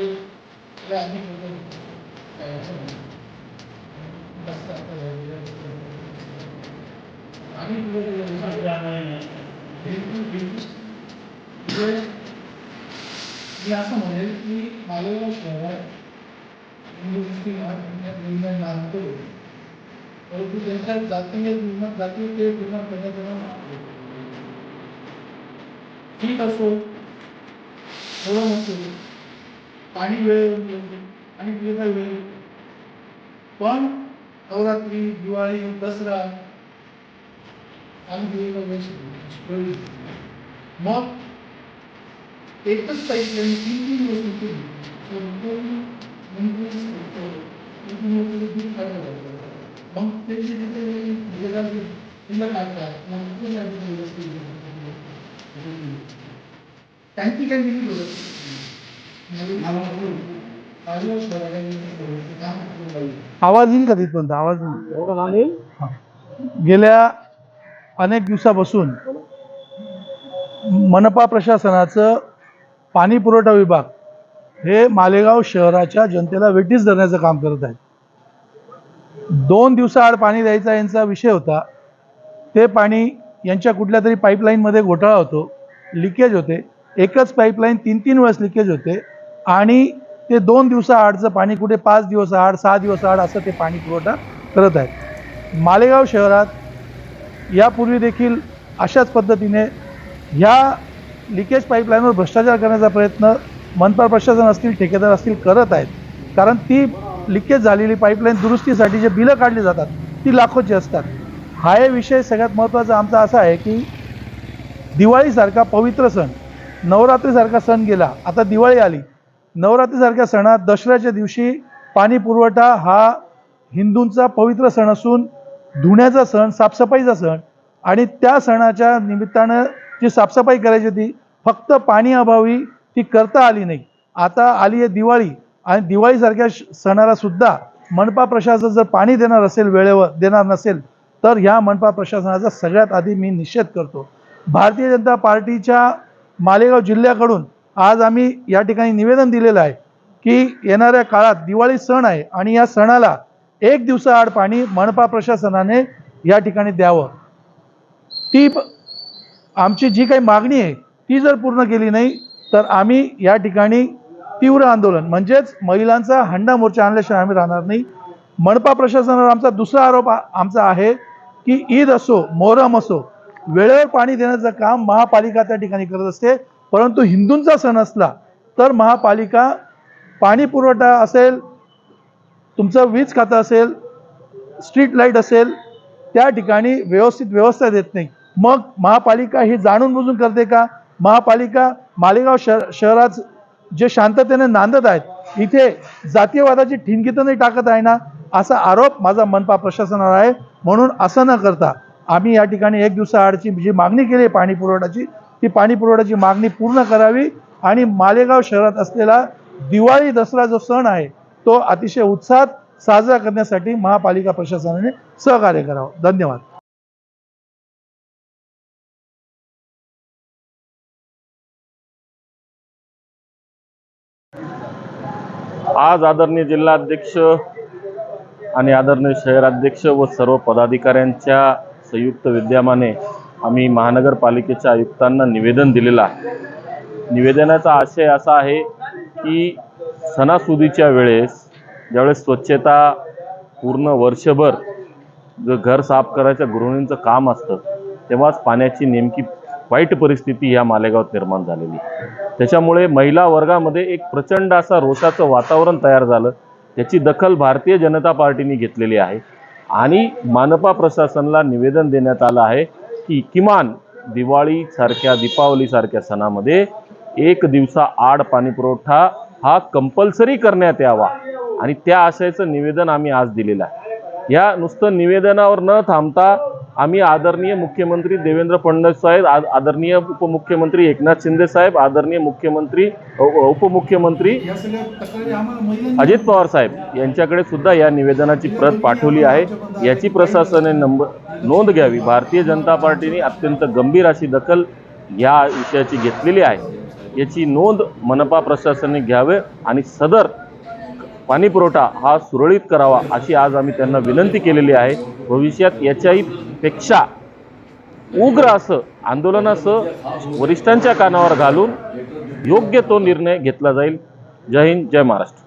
मी असं म्हणेल की मालेगाव शहरात निर्माण मुस्लिम निर्णय परंतु त्यांच्या जातीय निर्माण जातीय ते निर्माण करण्यात ठीक असो थोडं म्हणतो पाणी वेळेवर मिळते म्हणजे आणि पिण्याचा वेळ. पण नवरात्री दिवाळी दसरा आम्ही दिवाळीचा वेळ मग एकच पाईपलाईन तीन तीन वर्ष केली. तर दोन तीन तीन वर्ष मग त्यांची तिथे तिला काढतात मग त्यांची काही दिली आवाज येईल का तिथपर्यंत? आवाज येईल. गेल्या अनेक दिवसापासून मनपा प्रशासनाचं पाणी पुरवठा विभाग हे मालेगाव शहराच्या जनतेला वेटीस धरण्याचं काम करत आहेत दोन दिवसाआड पाणी द्यायचा यांचा विषय होता. ते पाणी यांच्या कुठल्या तरी पाईपलाईनमध्ये घोटाळा होतो. लिकेज होते. एकच पाईपलाईन तीन तीन वेळेस लिकेज होते. आणि ते दोन दिवसाआडचं पाणी कुठे पाच दिवस आड सहा दिवस आड असं ते पाणी पुरवठा करत आहेत. मालेगाव शहरात यापूर्वी देखील अशाच पद्धतीने ह्या लिकेज पाईपलाईनवर भ्रष्टाचार करण्याचा प्रयत्न मनपा प्रशासन असतील ठेकेदार असतील करत आहेत. कारण ती लिकेज झालेली पाईपलाईन दुरुस्तीसाठी जे बिलं काढली जातात ती लाखोची असतात. हा हे विषय सगळ्यात महत्त्वाचा आमचा असा आहे की दिवाळीसारखा पवित्र सण नवरात्रीसारखा सण गेला आता दिवाळी आली. नवरात्रीसारख्या सणात दसऱ्याच्या दिवशी पाणी पुरवठा हा हिंदूंचा पवित्र सण असून धुण्याचा सण साफसफाईचा सण आणि त्या सणाच्या निमित्तानं जी साफसफाई करायची होती फक्त पाणी अभावी ती करता आली नाही. आता आली आहे दिवाळी आणि दिवाळीसारख्या श- सणाला सुद्धा मनपा प्रशासन जर पाणी देणार असेल वेळेवर देणार नसेल तर ह्या मनपा प्रशासनाचा सगळ्यात आधी मी निषेध करतो. भारतीय जनता पार्टीच्या मालेगाव जिल्ह्याकडून आज आम्ही या ठिकाणी निवेदन दिलेलं आहे की येणाऱ्या काळात दिवाळी सण आहे आणि या सणाला एक दिवसाआड पाणी मनपा प्रशासनाने या ठिकाणी द्यावं. ती प- आमची जी काही मागणी आहे ती जर पूर्ण केली नाही तर आम्ही या ठिकाणी तीव्र आंदोलन म्हणजेच महिलांचा हंडा मोर्चा आणल्याशिवाय आम्ही राहणार नाही. मनपा प्रशासनावर आमचा दुसरा आरोप आमचा आहे की ईद असो मोहरम असो वेळेवर पाणी देण्याचं काम महापालिका त्या ठिकाणी करत असते. परंतु हिंदूंचा सण असला तर महापालिका पाणी पुरवठा असेल तुमचं वीज खातं असेल स्ट्रीट लाइट असेल त्या ठिकाणी व्यवस्थित व्यवस्था देत नाही. मग महापालिका ही जाणून बुजून करते का? महापालिका मालेगाव शहर शहरात जे शांततेने नांदत आहेत इथे जातीयवादाची ठिणगी तर नाही टाकत आहे ना? असा आरोप माझा मनपा प्रशासनावर आहे. म्हणून असं न करता आम्ही या ठिकाणी एक दिवसाआडची जी मागणी केली आहे पाणी पुरवठ्याची ती पाणी पुरवठ्याची मागणी पूर्ण करावी आणि मालेगाव शहरात असलेला दिवाळी दसरा जो सण आहे तो अतिशय उत्साहात साजरा करण्यासाठी महापालिका प्रशासनाने सहकार्य करावं. धन्यवाद. आज आदरणीय जिल्हाध्यक्ष आणि आदरणीय शहराध्यक्ष व सर्व पदाधिकाऱ्यांच्या संयुक्त विद्यमाने आम्ही महानगरपालिकेच्या आयुक्तांना निवेदन दिलेलं आहे. निवेदनाचा आशय असा आहे की सणासुदीच्या वेळेस ज्यावेळेस स्वच्छता पूर्ण वर्षभर जो घर साफ करायच्या गृहिणींचं काम असतं तेव्हाच पाण्याची नेमकी वाईट परिस्थिती ह्या मालेगावात निर्माण झालेली त्याच्यामुळे महिला वर्गामध्ये एक प्रचंड असा रोषाचं वातावरण तयार झालं त्याची दखल भारतीय जनता पार्टीने घेतलेली आहे. आणि मानपा प्रशासनाला निवेदन देण्यात आलं आहे की किमान दिवाळीसारख्या दीपावलीसारख्या सणामध्ये एक दिवसा आड पाणीपुरवठा हा कंपल्सरी करण्यात यावा. आणि त्या आशयाचं निवेदन आम्ही आज दिलेलं आहे. या नुसतं निवेदनावर न थांबता आम्ही आदरणीय मुख्यमंत्री देवेंद्र फडणवीस साहेब आदरणीय उपमुख्यमंत्री एकनाथ शिंदे साहेब आदरणीय मुख्यमंत्री उपमुख्यमंत्री अजित पवार साहेब यांच्याकडे सुद्धा या निवेदनाची प्रत पाठवली आहे. याची प्रशासनाने नंबर नोंद घ्यावी. भारतीय जनता पार्टीने अत्यंत गंभीर अशी दखल या विषयाची घेतलेली आहे. याची नोंद मनपा प्रशासनाने घ्यावे आणि सदर पाणी पुरवठा हा सुरळीत करावा अशी आज आम्ही त्यांना विनंती केलेली आहे. भविष्यात याच्याही पेक्षा उग्र असं आंदोलनासह वरिष्ठांच्या कानावर घालून योग्य तो निर्णय घेतला जाईल. जय हिंद जय महाराष्ट्र.